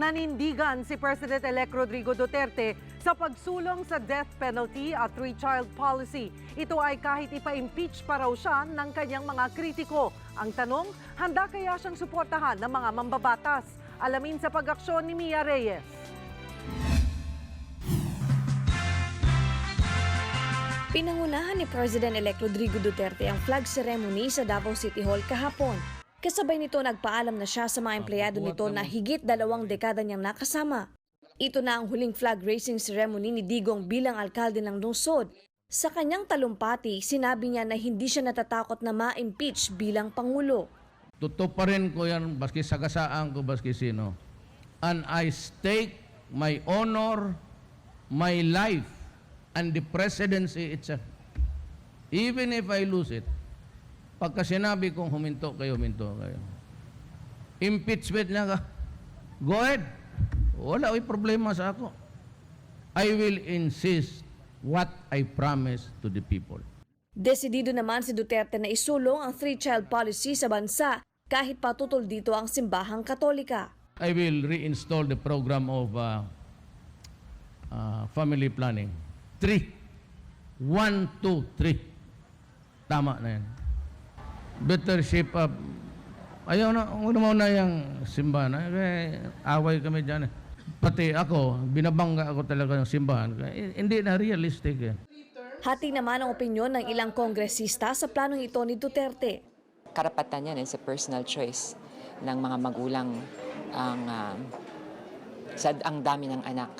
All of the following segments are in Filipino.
Nanindigan si President-elect Rodrigo Duterte sa pagsulong sa death penalty at three-child policy. Ito ay kahit ipa-impeach pa raw siya ng kanyang mga kritiko. Ang tanong, handa kaya siyang suportahan ng mga mambabatas? Alamin sa pag-aksyon ni Mia Reyes. Pinangunahan ni President-elect Rodrigo Duterte ang flag ceremony sa Davao City Hall kahapon. Kasabay nito nagpaalam na siya sa mga empleyado nito na higit dalawang dekada niyang nakasama. Ito na ang huling flag raising ceremony ni Digong bilang alkalde ng lungsod. Sa kanyang talumpati, sinabi niya na hindi siya natatakot na ma-impeach bilang Pangulo. Tutuparin ko yan, baski sagasaan ko, baski sino. And I stake my honor, my life, and the presidency itself. Even if I lose it, pagka sinabi kong huminto kayo, huminto kayo. Impeachment niya ka, go ahead. Wala ay problema sa ako. I will insist what I promise to the people. Desidido naman si Duterte na isulong ang three-child policy sa bansa kahit patutol dito ang simbahang katolika. I will reinstall the program of uh, uh, family planning. Three. One, two, three. Tama na yan. Better shape up. Ayaw na, ano mo na yung simbahan. Eh, away kami dyan. eh. Pati ako, binabangga ako talaga ng simbahan. Eh, hindi na realistic eh. Hati naman ang opinyon ng ilang kongresista sa planong ito ni Duterte. karapatan yan, it's a personal choice ng mga magulang ang ah, sa ang dami ng anak.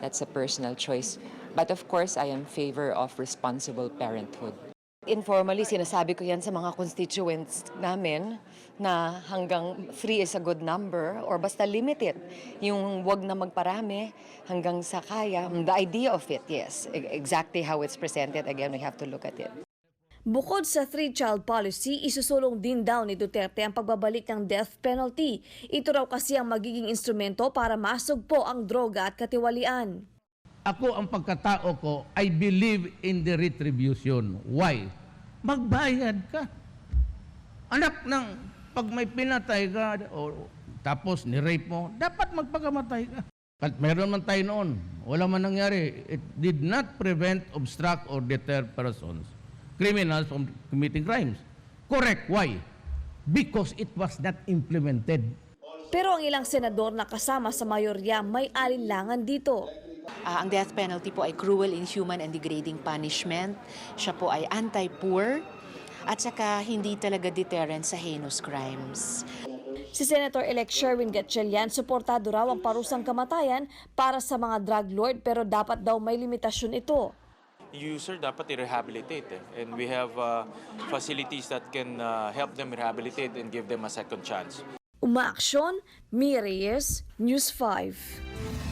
That's a personal choice. But of course, I am favor of responsible parenthood. Informally, sinasabi ko yan sa mga constituents namin na hanggang three is a good number or basta limited. Yung wag na magparami hanggang sa kaya. The idea of it, yes. E- Exactly how it's presented, again, we have to look at it. Bukod sa three-child policy, isusulong din daw ni Duterte ang pagbabalik ng death penalty. Ito raw kasi ang magiging instrumento para masugpo ang droga at katiwalian. Ako ang pagkatao ko, I believe in the retribution. Why? Magbayad ka. Anak ng, pag may pinatay ka, o, tapos ni-rape mo, dapat magpakamatay ka. At meron man tayo noon, wala man nangyari. It did not prevent, obstruct, or deter persons, criminals from committing crimes. Correct. Why? Because it was not implemented. Pero ang ilang senador na kasama sa mayorya may alinlangan dito. Ah, ang death penalty po ay cruel, inhuman, and degrading punishment. Siya po ay anti-poor at saka hindi talaga deterrent sa heinous crimes. Si Senator-elect Sherwin Gatchalian, suportado raw ang parusang kamatayan para sa mga drug lord pero dapat daw may limitasyon ito. user dapat i-rehabilitate eh. and we have uh, facilities that can uh, help them rehabilitate and give them a second chance. Umaaksyon, Mia Reyes, News 5.